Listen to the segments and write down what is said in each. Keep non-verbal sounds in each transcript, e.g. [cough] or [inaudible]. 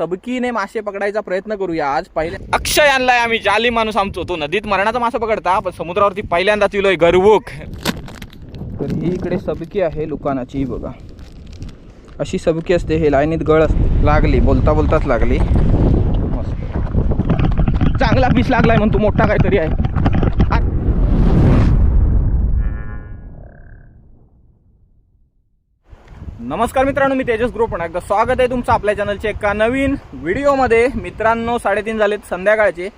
सबकीने मासे पकडायचा प्रयत्न करूया. आज पहिले अक्षय आणलाय आम्ही. जाली माणूस आमचो. तो नदीत मरणाचा मासा पकडता पण समुद्रावरती पहिल्यांदाच इलोय गरवूक. तर ही इकडे सबकी आहे लुकानाची बघा. अशी सबकी असते हे लाईनीत गळ असते. लागली बोलता बोलताच लागली. मस्त. चांगला पीस लागलाय म्हणतो मोठा काहीतरी आहे. नमस्कार मित्रांनो मी तेजस ग्रुप पण एकदा स्वागत आहे तुमचं आपल्या चॅनलच्या एका नवीन व्हिडिओमध्ये. मित्रांनो साडेतीन झालेत संध्याकाळचे.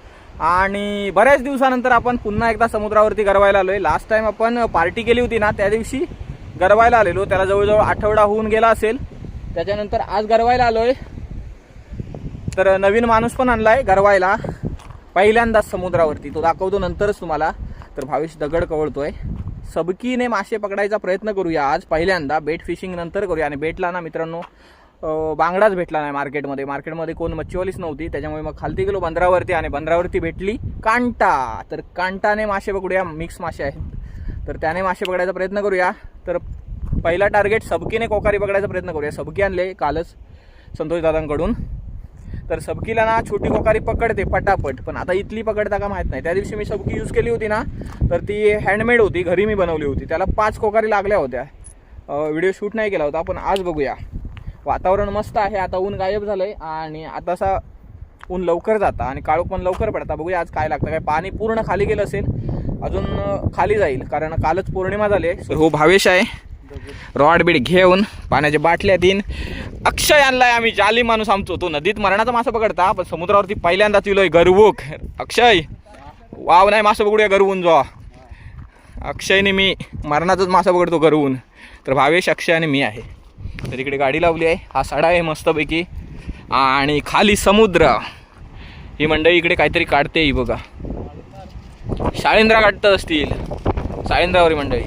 आणि बऱ्याच दिवसानंतर आपण पुन्हा एकदा समुद्रावरती गरवायला आलोय. लास्ट टाइम आपण पार्टी केली होती ना त्या दिवशी गरवायला आलेलो. त्याला जवळजवळ आठवडा होऊन गेला असेल. त्याच्यानंतर आज गरवायला आलोय. तर नवीन माणूस पण आणलाय गरवायला. पहिल्यांदाच समुद्रावरती. तो दाखवतो नंतरच तुम्हाला. तर भावेश दगड कवळतोय. सबकीने मासे पकडायचा प्रयत्न करूया. आज पहिल्यांदा बेट फिशिंग नंतर करूया. आणि बेटला ना मित्रांनो बांगडाच भेटला नाही मार्केटमध्ये. मार्केटमध्ये कोण मच्छीवालीच नव्हती. त्याच्यामुळे मग खालती गेलो बंदरावरती आणि बंदरावरती भेटली कांटा. तर कांटाने मासे पकडूया. मिक्स मासे आहेत. तर त्याने मासे पकडायचा प्रयत्न करूया. तर पहिला टार्गेट सबकीने कोकारी पकडायचा प्रयत्न करूया. सबकी आणले कालच संतोष दादांकडून. तर सबकीला ना छोटी कोकारी पकडते पटापट. पण आता इथली पकडता का माहीत नाही. त्या दिवशी मी सबकी यूज केली होती ना तर ती हँडमेड होती घरी मी बनवली होती. त्याला पाच कोकारी लागल्या होत्या. व्हिडिओ शूट नाही केला होता पण आज बघूया. वातावरण मस्त आहे आता ऊन गायब झालं आहे आणि आता असा ऊन लवकर जाता आणि काळोख पण लवकर पडता. बघूया आज काय लागतं. काय पाणी पूर्ण खाली गेलं असेल अजून खाली जाईल कारण कालच पौर्णिमा झाली आहे. तर हो भावेश आहे. रॉड बीड घेऊन पाण्याच्या बाटल्या तीन अक्षय आणलाय आम्ही जाली माणूस आमचो तो नदीत मरणाचा मासा पकडता पण समुद्रावरती पहिल्यांदाच इलोय गरवूक. अक्षय वाव नाही मासा पकडूया गरवून जो. अक्षयने मी मरणाचाच मासा पकडतो गरवून. तर भावेश अक्षय आणि मी आहे. तर इकडे गाडी लावली आहे. हा सडा आहे मस्तपैकी. आणि खाली समुद्र. ही मंडळी इकडे काहीतरी काढते ही बघा. शाळेंद्रा काढत असतील. शाळेंद्रावरी मंडळी.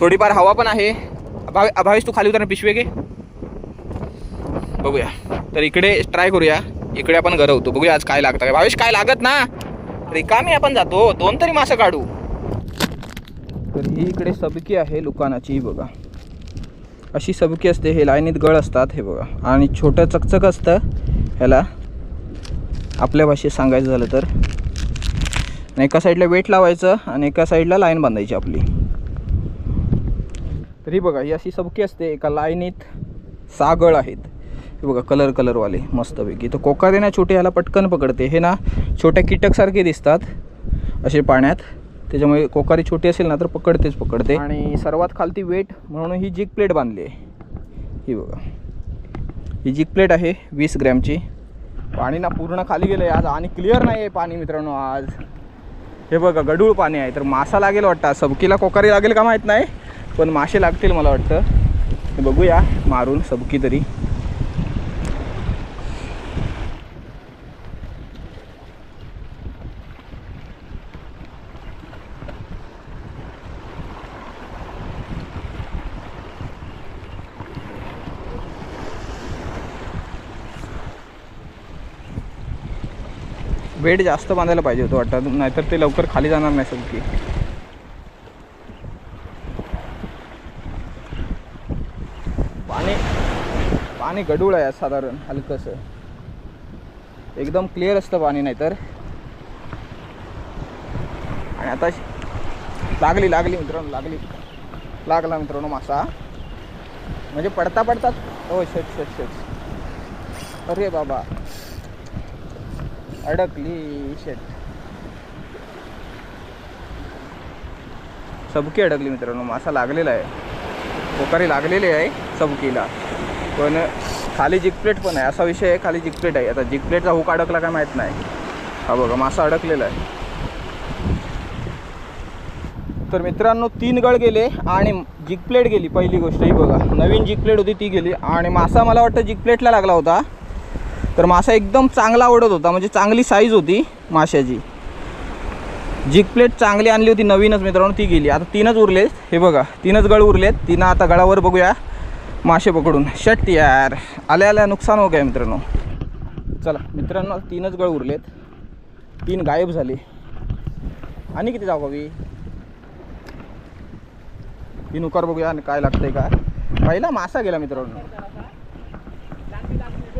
थोडीफार हवा पण आहे. अभावे अभावेश तू खाली उतर पिशवे घे. बघूया. तर इकडे ट्राय करूया. इकडे आपण गरवतो. बघूया आज काय लागतं. काय भावेश काय लागत ना? रिकामी आपण जातो. दोन तरी मासं काढू. तर ही इकडे सबकी आहे दुकानाची ही बघा. अशी सबकी असते. हे लाईनीत गळ असतात हे बघा. आणि छोटं चकचक असतं. ह्याला आपल्या भाषेत सांगायचं झालं तर. एका साईडला वेट लावायचं आणि एका साईडला लाईन बांधायची आपली. तर ही बघा ही अशी सबकी असते एका लाईनीत सहा गळ आहेत. हे बघा कलर कलरवाले मस्तपैकी. तर कोकारे ना छोटे ह्याला पटकन पकडते. हे ना छोट्या कीटकसारखे दिसतात असे पाण्यात. त्याच्यामुळे कोकारी छोटी असेल ना तर पकडतेच पकडते. आणि सर्वात खालती वेट म्हणून ही जिग प्लेट बांधली आहे. ही बघा. ही जिग प्लेट आहे वीस ग्रॅमची. पाणी ना पूर्ण खाली गेलं आहे आज आणि क्लिअर नाही आहे पाणी मित्रांनो आज. हे बघा गडूळ पाणी आहे. तर मासा लागेल वाटतं सबकीला कोकारी लागेल का माहीत नाही. पण मासे लागतील मला वाटतं. बघूया मारून सबकी तरी. वेट जास्त बांधायला पाहिजे होतं वाटतं नाहीतर ते लवकर खाली जाणार नाही सबकी पाणी पाणी गडूळ आहे साधारण हलकंसं. एकदम क्लिअर असतं पाणी नाही तर आणि आता लागली लागली मित्रांनो लागली. लागला मित्रांनो मासा. म्हणजे पडता पडतात हो शट शट शट. अरे बाबा. अडकली शेट सबकी अडकली मित्रांनो मासा लागलेला आहे. पोकारी लागलेली आहे सबकीला. पण खाली जिकप्लेट पण आहे. असा विषय आहे खाली जिकप्लेट आहे. आता जिकप्लेटचा हुक अडकला काय माहीत नाही. हा बघा मासा अडकलेला आहे. तर मित्रांनो तीन गळ गेले आणि जिकप्लेट गेली. पहिली गोष्ट ही बघा. नवीन जिकप्लेट होती ती गेली. आणि मासा मला वाटतं जिकप्लेटला लागला होता. तर मासा एकदम चांगला आवडत होता. म्हणजे चांगली साईज होती माशाची. जिग प्लेट चांगली आणली होती नवीनच मित्रांनो ती गेली. आता तीनच उरले हे बघा तीनच गळ उरलेत. तिनं आता गळावर बघूया. मासे पकडून. शट यार. आल्या आल्या नुकसान हो गया मित्रांनो. चला मित्रांनो तीनच गळ उरलेत. तीन गायब झाले. आणि किती जाऊ हवी तीन उकार बघूया आणि काय लागतंय का. पहिला मासा गेला मित्रांनो.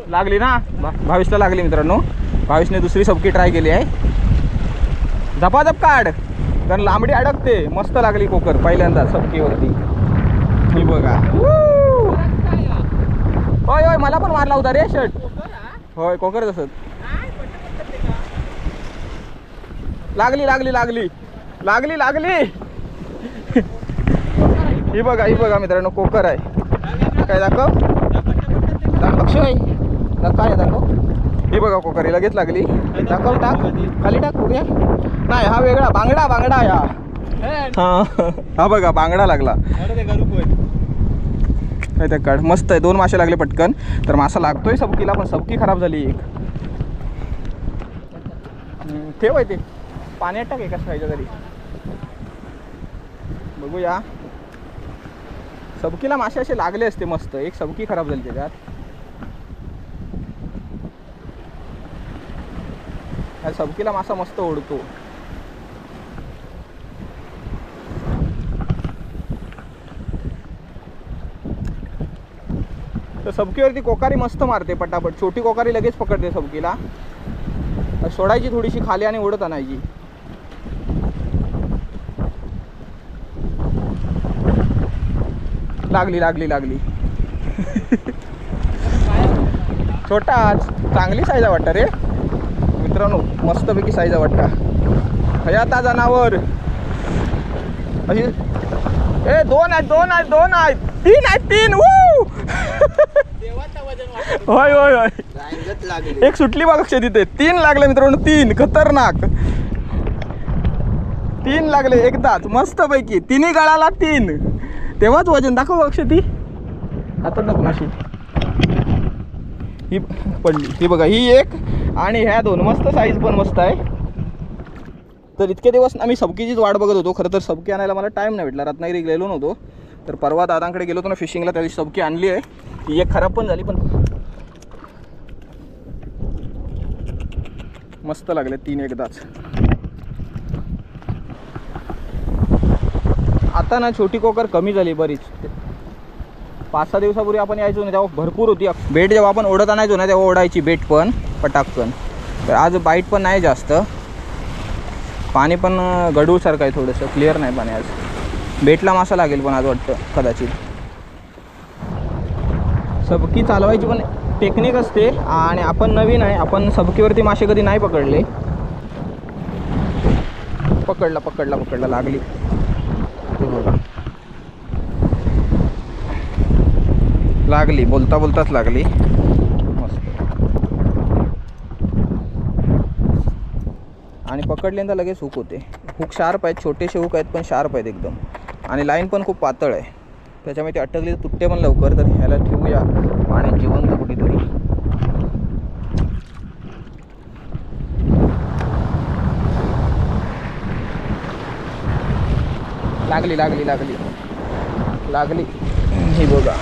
लागली ना? भा- लागली मित्रांनो. भावेशने दुसरी सबकी ट्राय केली आहे. झपाझप काढ. कारण लांबडी अडकते. मस्त लागली कोकर पहिल्यांदा सबकीवरती. ही बघा. होय होय मला पण मारला होता रे शर्ट. होय कोकर तसंच. लागली लागली लागली. लागली लागली. ही बघा ही बघा मित्रांनो कोकर आहे. काय दाखव? दाख- अक्षय काय आहे दाखव? ही बघा कोकर ही लगेच लागली. दाखव टाक. खाली टाक बघूया नाही हा वेगळा. बांगडा बांगडा हा. हा हा बघा बांगडा लागला. त्या काढ. मस्त आहे. दोन मासे लागले पटकन. तर मासा लागतोय सबकीला पण सबकी खराब झाली एक. ठेव आहे ते. पाण्यात टाक एकाच खायच्या तरी. बघूया. सबकीला मासे असे लागले असते मस्त. एक सबकी खराब झाली त्याच्यात. सबकीला मासा मस्त ओढतो. तर सबकीवरती कोकारी मस्त मारते पटापट. छोटी कोकारी लगेच पकडते सबकीला. सोडायची थोडीशी खाली आणि ओढत आणायची. लागली लागली लागली. छोटाच चांगली साईज आहे वाटतं रे. मित्रांनो मस्तपैकी साईज आहे वाटतं. हयाता जनावर अशी ए दोन आहेत दोन आहेत दोन आहेत. तीन आहेत तीन. होय होय होय. एक सुटली बघ अक्षय तिथे तीन लागले मित्रांनो तीन. खतरनाक. तीन लागले एकदाच मस्त पैकी तिन्ही गळाला तीन. तेव्हाच वजन. दाखव अक्षय ती हातात नको अशी ही पडली. ही बघा ही एक आणि ह्या दोन. मस्त साईज पण मस्त आहे. तर इतके दिवस आम्ही सबकीचीच वाट बघत होतो. खरं तर सबकी आणायला मला टाईम नाही भेटला. रत्नागिरी गेलो नव्हतो. तर परवा दादांकडे गेलो होतो ना फिशिंगला त्या दिवशी सबकी आणली आहे. ती एक खराब पण झाली पण मस्त लागले तीन एकदाच. आता ना छोटी कोकर कमी झाली बरीच. पाच सहा दिवसापूर्वी आपण यायचो ना तेव्हा भरपूर होती. बेट जेव्हा आपण ओढत आणायचो ना तेव्हा ओढायची बेट पण पटाकन तर आज बाईट पण नाही जास्त. पाणी पण गडूळसारखं आहे थोडंसं क्लिअर नाही पाणी आज. बेटला मासा लागेल पण आज वाटतं कदाचित. सबकी चालवायची पण टेक्निक असते आणि आपण नवीन आहे आपण सबकीवरती मासे कधी नाही पकडले. पकडला पकडला पकडला लागली. बघा. लागली बोलता बोलताच लागली मस्त आणि पकडल्यानंतर लगेच हुक होते. हुक शार्प आहेत छोटेसे हुक आहेत पण शार्प आहेत एकदम. आणि लाईन पण खूप पातळ आहे. त्याच्यामुळे ते अटकली तर तुटते पण लवकर तर ह्याला ठेवूया. पाण्यात जिवंत कुठेतरी. लागली लागली लागली. लागली. ही बघा.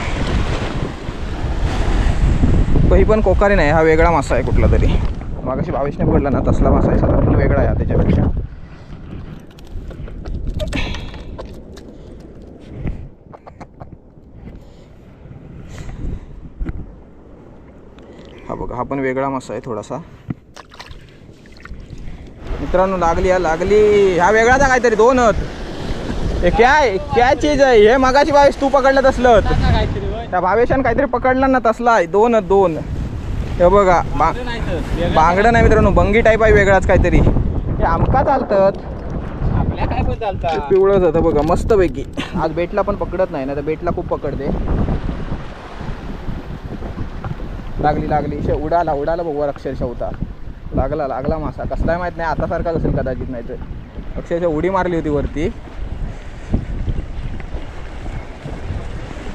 पण ही पण कोकारी नाही हा वेगळा मासा आहे कुठला तरी. मागाशी बावीसने पकडला ना तसला मासा आहे साधा पण वेगळा आहे हा त्याच्यापेक्षा. हा बघा हा पण वेगळा मासा आहे थोडासा. मित्रांनो लागली हा लागली. ह्या वेगळाच काहीतरी दोनच हे काय काय चीज आहे? हे मगाची बावीस तू पकडलं तसलं. त्या भावेशान काहीतरी पकडलं ना तसला आहे. दोन दोन. हे बघा बा बांगडं नाही मित्रांनो बंगी टाईप आहे वेगळाच काहीतरी. हे आमका चालतात. आपल्या काय पण चालता पिवळंच होतं बघा मस्तपैकी. आज बेटला पण पकडत नाही ना तर बेटला खूप पकडते. लागली लागली. शे उडाला उडाला बघू अक्षरशः होता लागला लागला मासा. कसलाय माहीत नाही आता सारखाच असेल कदाचित नाही तर अक्षरशः उडी मारली होती वरती.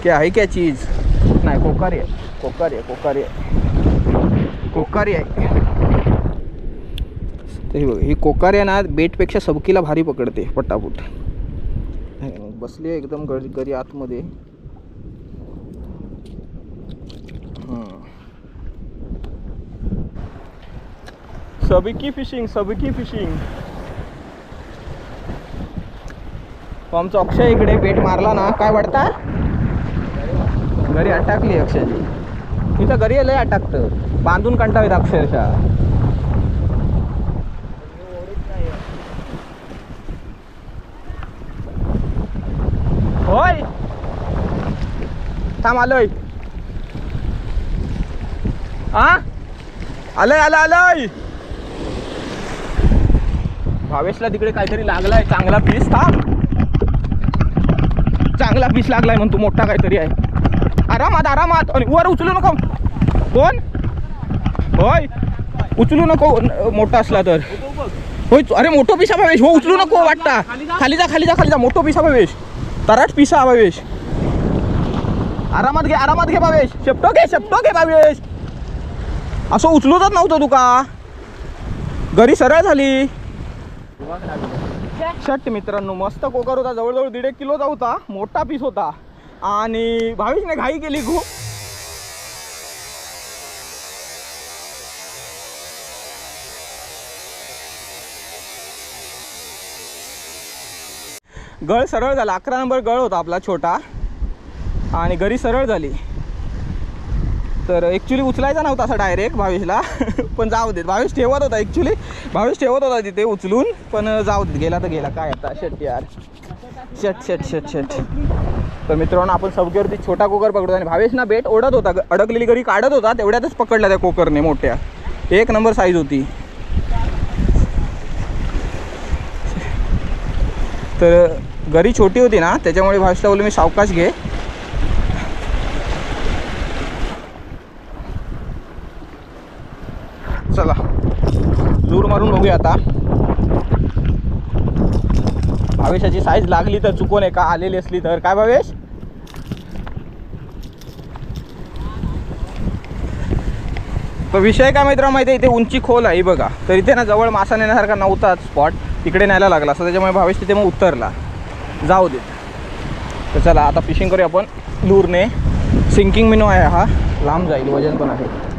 क्या आहे क्या चीज? नाही कोकारी. आहे कोकारी आहे कोकारी. आहे कोकारी आहे. तर ही बघ ही कोकारी आहे ना बेटपेक्षा सबकीला भारी पकडते पटापट. बसली आहे एकदम गरी गरी आतमध्ये. सबकी फिशिंग सबकी फिशिंग. आमचा अक्षय इकडे बेट मारला ना काय वाटता? घरी अटकली अक्षयची. तिथं घरी लय अटकतं बांधून कंटावे अक्षरशः. होय. थांब आलोय. हा आलंय आलं आलंय. भावेशला तिकडे काहीतरी लागलाय चांगला पीस थांब. चांगला पीस लागलाय म्हणतो मोठा काहीतरी आहे. आरामात आरामात. आणि वर उचलू नको. कोण? होय. उचलू नको. मोठा असला तर. होय अरे मोठो पिसा भावेश हो उचलू नको वाटता. खाली जा खाली जा खाली जा. मोठो पिसा भावेश तराट पिसा भावेश आरामात घे आरामात घे भावेश शेपटो घे शेपटो घे भावेश असं उचलूच नव्हतं तुका घरी सरळ झाली. शट मित्रांनो मस्त कोकर होता. जवळजवळ दीड एक किलोचा होता. मोठा पीस होता. आणि भावेशने घाई केली खूप. गळ सरळ झाला. अकरा नंबर गळ होता आपला छोटा. आणि घरी सरळ झाली. तर ॲक्च्युली उचलायचा नव्हता असा डायरेक्ट भावेशला. [laughs] पण जाऊ देत. भावेश ठेवत होता ॲक्च्युली भावेश ठेवत होता तिथे उचलून. पण जाऊ देत. गेला तर गेला. काय आता? शेट यार. शट शट शट शट तर मित्रांनो आपण सबगेवरती छोटा कोकर पकडतो आणि भावेश ना बेट ओढत होता. अडकलेली घरी काढत होता तेवढ्यातच पकडला त्या कोकरने मोठ्या. एक नंबर साईज होती. तर घरी छोटी होती ना त्याच्यामुळे भावेशला बोलू मी सावकाश घे. चला. जोर मारून बघूया आता. भावेशाची साईज लागली तर चुकून आहे का आलेली असली तर. काय भावेश? तर विषय काय मित्र माहिती आहे इथे उंची खोल आहे बघा. तर इथे ना जवळ मासा नेण्यासारखा नव्हता स्पॉट तिकडे न्यायला लागला. असं त्याच्यामुळे भावेश तिथे मग उतरला. जाऊ दे. तर चला आता फिशिंग करूया आपण. दूरने सिंकिंग मिनू आहे हा. लांब जाईल वजन पण आहे.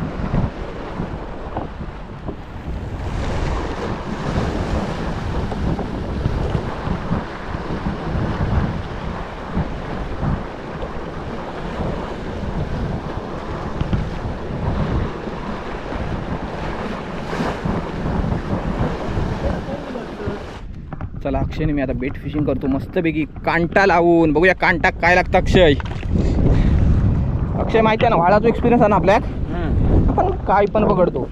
चला अक्षयने मी आता बेट फिशिंग करतो. मस्तपैकी कांटा लावून. बघूया कांटा काय लागतं अक्षय. अक्षय माहिती आहे ना व्हाळाचा एक्सपिरियन्स आहे ना आपल्यात? आपण काय पण पकडतो.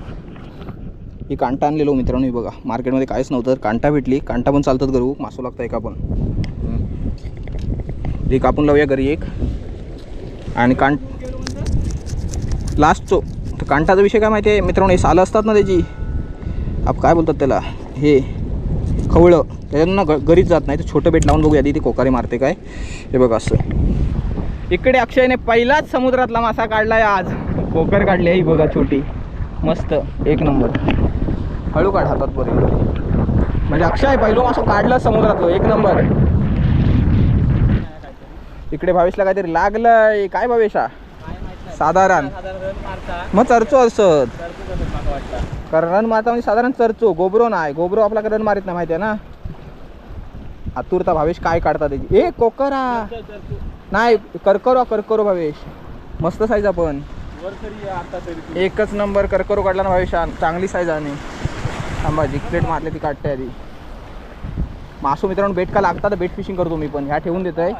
ही कांटा आणलेलो मित्रांनो ही बघा. मार्केटमध्ये काहीच नव्हतं. कांटा भेटली. कांटा पण चालतात करू मासू लागतं एका पण ही कापून लावूया घरी एक. आणि कांट लास्टचो तर कांटाचा विषय काय माहिती आहे? मित्रांनो हे सालं असतात ना त्याची. आप काय बोलतात त्याला? हे. खवळं. त्याच्यानं ग घरीच जात नाही. तर छोटं बेट लावून बघूया. आधी ती कोकारी मारते काय? हे बघा असं. इकडे अक्षयने पहिलाच समुद्रातला मासा काढलाय आज. कोकर काढली आहे बघा छोटी. मस्त. एक नंबर. हळू काढ हातात बरे म्हणजे अक्षय पहिलो मासा काढलं समुद्रातलं एक नंबर. इकडे भावेशला काहीतरी लागलंय. काय भावेश? साधारण. मग चरचो असत. कारण रन मारता म्हणजे साधारण चरचो गोबरो नाही. गोबरो आपला रन मारित नाही माहिती आहे ना? आतुरता भावेश काय काढता त्याची? ए कोकरा! नाही कर्करो कर्करो भावेश. मस्त साईज आपण. एकच नंबर कर्करो काढला ना भावेश चांगली साईज आणि. थांबा जिकलेट प्लेट मारली ती काढते आधी. मासू मित्रांनो बेट का लागतात बेट फिशिंग करतो मी पण. ह्या ठेवून देत आहे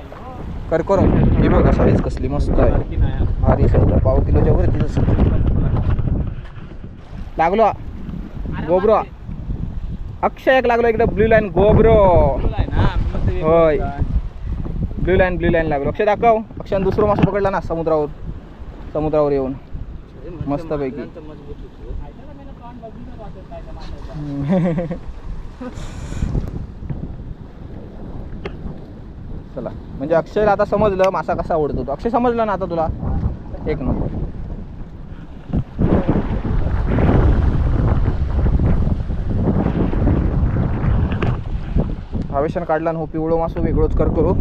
कर्करो. हे बघा साईज कसली मस्त आहे. भारी साईज पाव किलोच्या वरती लागलो. गोबरो. अक्षय एक लागलो इकडे ब्ल्यू लाईन गोबरो. होय. ब्ल्यू लाईन ब्ल्यू लाईन लागलो. अक्षय दाखव. अक्षय दुसरं मासा पकडला ना समुद्रावर. समुद्रावर येऊन. मस्तपैकी. [laughs] चला. म्हणजे अक्षयला आता समजलं मासा कसा आवडतो तो. अक्षय समजलं ना आता तुला? एक नंबर. भावेशान काढला ना हो पिवळो मासो वेगळोच कर करू.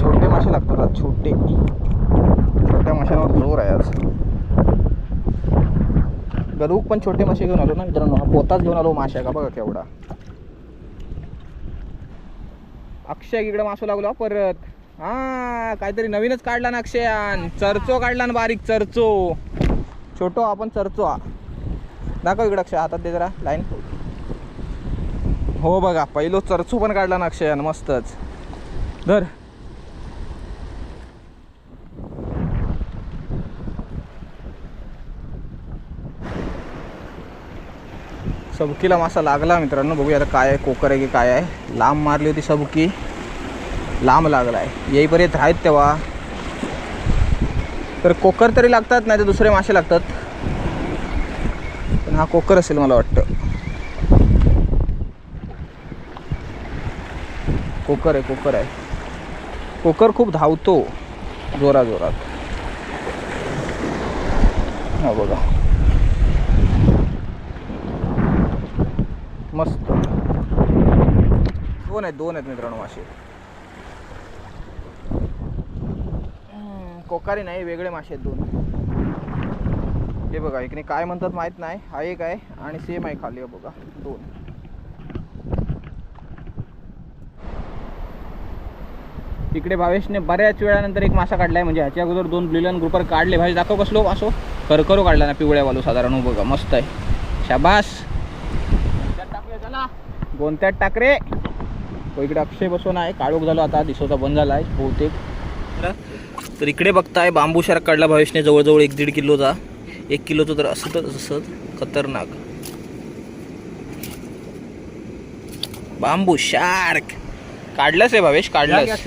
छोटे मासे लागतात आज, छोटे. छोट्या माशांवर जोर आहे आज. गरुक पण छोटे मासे घेऊन आलो ना मित्रांनो. हा पोताच घेऊन आलो माशा का बघा केवढा. अक्षय इकडे मासू लागलो परत. हा काहीतरी नवीनच काढला ना अक्षयान. चरचो काढला ना बारीक चरचो. छोटो आपण चरचो हा दाखव इकडं अक्षय हातात दे जरा लाईन. हो बघा पहिलो चरचो पण काढला ना अक्षयान मस्तच. धर. सबकीला मासा लागला मित्रांनो बघूया आता काय आहे कोकर आहे की काय आहे. लांब मारली होती सबकी. लांब लागला आहे येईपर्यंत आहेत तेव्हा. तर कोकर तरी लागतात नाही तर दुसरे मासे लागतात. पण हा कोकर असेल मला वाटतं. कोकर आहे कोकर आहे. कोकर खूप धावतो जोरा जोरात हा बघा. मस्त. दोन आहेत दोन आहेत मित्रांनो मासे. कोकारी नाही वेगळे मासे आहेत दोन. हे बघा इकडे काय म्हणतात माहीत नाही. हा एक आहे आणि सेम आहे खाली बघा दोन. इकडे भावेशने बऱ्याच वेळानंतर एक मासा काढलाय म्हणजे ह्याच्या अगोदर दोन ब्लिलन ग्रुपर काढले. भावेश दाखव कसलो असो करकरो काढला ना पिवळ्या वालू साधारण. हो बघा मस्त आहे. शाबास. गोंत्यात टाकरे. तो इकडे अक्षय बसून आहे. काळोख झालो आता दिसवता बंद झाला आहे बहुतेक. तर इकडे बघताय बांबू शार्क काढला भावेशने जवळजवळ एक दीड किलोचा. एक किलोचं तर असं तर असं खतरनाक. बांबू शार्क. काढलंच आहे भावेश काढलंच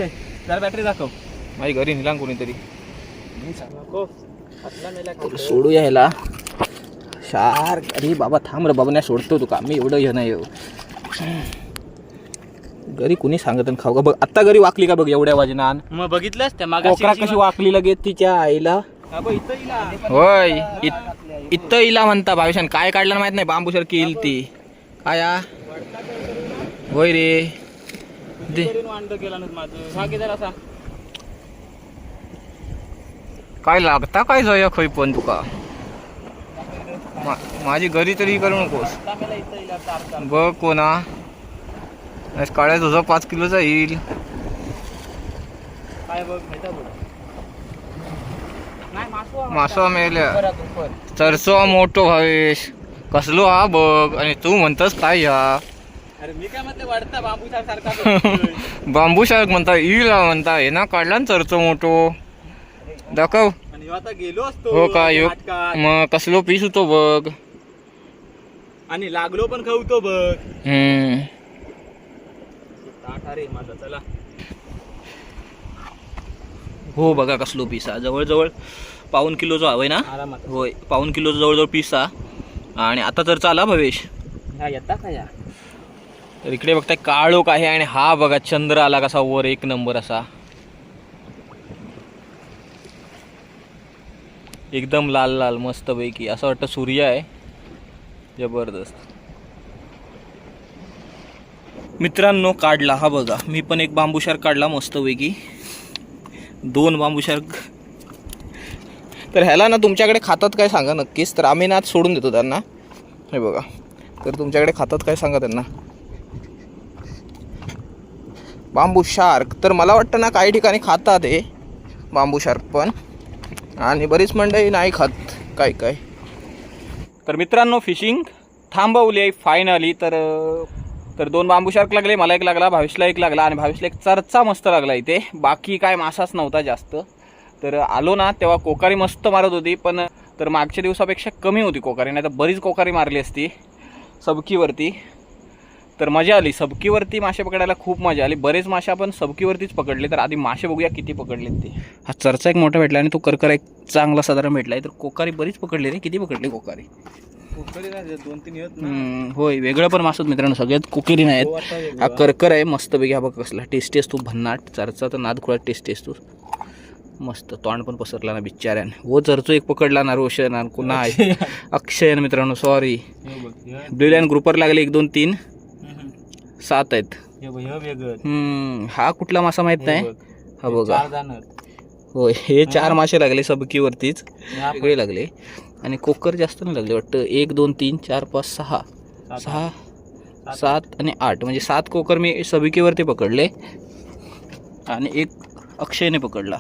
जरा बॅटरी दाखव. माझी घरी निलांग कोणीतरी. तर सोडूया ह्याला शार्क. अरे बाबा थांब रे बाबा नाही सोडतो तुका मी एवढं हे नाही. हो. घरी कुणी सांगत खाऊ का? बघ आता घरी वाकली का बघ एवढ्या वाजनान मग बघितलंस त्या कोकरा कशी वाकली लगेच तिच्या आईला? होय इत- इथं इला म्हणता भाविशान. काय काढलं माहीत नाही बांबू सारखी येईल ती. काय हा? होय रे. दे. काय लागता काय जय खय पण तुका? मा- माझी घरी तरी करू नकोस. इला बघ कोणा. काळ्या तुझा पाच किलोचा येईल काय बघ माहिती बघ नाही मासू हा मासो मेल्या. हा. चरसो मोठो भावेश. कसलो हा बघ आणि तू म्हणतस काय हा? अरे मी काय म्हणते वाढता बांबू सारखा [laughs] करतोय. बांबू शार्क म्हणता येईल हा म्हणता. हे ना काढला ना चरचो मोठो दाखव. आणि ह्यो आता गेलो असतो. हो का यो नाटकात. मग कसलो पीस होतो बघ. आणि लागलो पण खाऊतो बघ. हम्म. माझा चला. हो बघा कसलो पीस जवळजवळ पाऊन किलोचा हवंय ना? आरामात होय पाऊन किलोचा जवळजवळ पीस आणि आता तर चाला भवेश. हा येता का या? तर इकडे बघताय काळोख आहे आणि हा बघा चंद्र आला कसा वर एक नंबर असा. एकदम लाल लाल मस्त पैकी असं वाटतं सूर्य आहे. जबरदस्त. मित्रांनो काढला हा बघा. मी पण एक बांबूशार काढला काढला मस्तपैकी. दोन बांबूशार्क तर ह्याला ना तुमच्याकडे खातात काय सांगा नक्कीच. तर आम्ही ना सोडून देतो त्यांना. हे बघा. तर तुमच्याकडे खातात काय सांगा त्यांना. बांबू शार्क तर मला वाटतं ना काही ठिकाणी खातात हे. बांबू शार्क पण. आणि बरीच मंडळी नाही खात. काय काय. तर मित्रांनो फिशिंग थांबवली आहे फायनली तर तर दोन बांबू शार्क लागले मला एक लागला भावेशला एक लागला आणि भावेशला एक चरचा मस्त लागला इथे. बाकी काय मासाच नव्हता जास्त. तर आलो ना तेव्हा कोकारी मस्त मारत होती पण तर मागच्या दिवसापेक्षा कमी होती कोकारी नाही तर बरीच कोकारी मारली असती सबकीवरती. तर मजा आली. सबकीवरती मासे पकडायला खूप मजा आली. बरेच मासे आपण सबकीवरतीच पकडले तर आधी मासे बघूया किती पकडले ते. हा चरचा एक मोठा भेटला आणि तो करकर एक चांगला साधारण भेटला. आहे तर कोकारी बरीच पकडली रे. किती पकडली कोकारी? कुकरी नाही दोन तीन येत ना. हम्म, होय वेगळं पण मासत मित्रांनो सगळ्यात कोकेरी नाही हो, आहेत वेगळं. हा करकर आहे मस्त पैकी हा बघ कसला टेस्टी असतो भन्नाट चरचा तर नाद खुळा टेस्टी असतो मस्त तोंड पण पसरला ना बिचाऱ्यान हो चरचो एक पकडला ना रोशन आणि कुणा आहे अक्षय. मित्रांनो सॉरी हे बघ हे- ग्रुपर लागले एक दोन तीन. हम्म. सात आहेत. हे बघ हे वेगळं. हम्म, हा कुठला मासा माहीत हे नाही? बघ. हा हे बघा चार होय हे चार मासे लागले सबकीवरतीच. वेगळे लागले. आणि कोकर जास्त नाही लागले वाटतं. एक दोन तीन चार पाच सहा. सहा सात आणि आठ. म्हणजे सात कोकर मी सबकीवरती पकडले. आणि एक अक्षयने पकडला.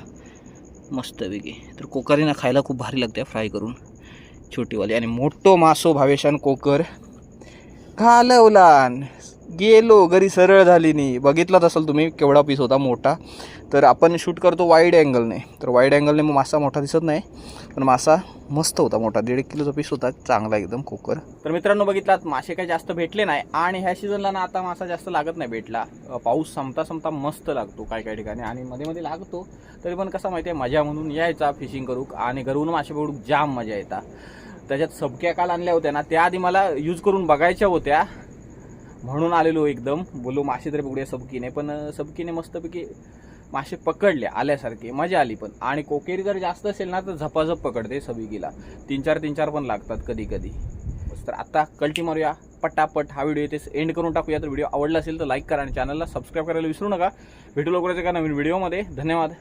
मस्तपैकी तर कोकरीना खायला खूप भारी लागते फ्राय करून. छोटीवाली. आणि मोठो मासो भावेशान कोकर. घालवलान. गेलो घरी सरळ झाली नाही बघितलात असाल तुम्ही केवढा पीस होता मोठा. तर आपण शूट करतो वाईड अँगलने तर वाईड अँगलने मग मासा मोठा दिसत नाही. पण मासा मस्त होता मोठा. दीड किलोचा पीस होता. चांगला एकदम कोकर तर मित्रांनो बघितलात मासे काही जास्त भेटले नाही. आणि ह्या सीझनला ना आता मासा जास्त लागत नाही भेटला. पाऊस संपता संपता मस्त लागतो काय काय ठिकाणी. आणि मध्ये मध्ये लागतो. तरी पण कसा माहिती आहे मजा म्हणून यायचा फिशिंग करू आणि घरून मासे पकडू जाम मजा येतात त्याच्यात सबक्या काल आणल्या होत्या ना त्या आधी मला यूज करून बघायच्या होत्या. म्हणून आलेलो एकदम. बोलो मासे तरी पकडूया सबकीने. पण सबकीने मस्तपैकी मासे पकडले आल्यासारखे. मजा आली पण. आणि कोकेरी जर जास्त असेल ना तर झपाझप पकडते सबिकीला. तीन चार तीन चार पण लागतात कधी कधी तर आता कल्टी मारूया. पटापट हा व्हिडिओ इथेच एंड करून टाकूया तर व्हिडिओ आवडला असेल तर लाईक करा आणि चॅनलला सबस्क्राईब करायला विसरू नका. भेटू लवकरच एका नवीन व्हिडिओमध्ये धन्यवाद.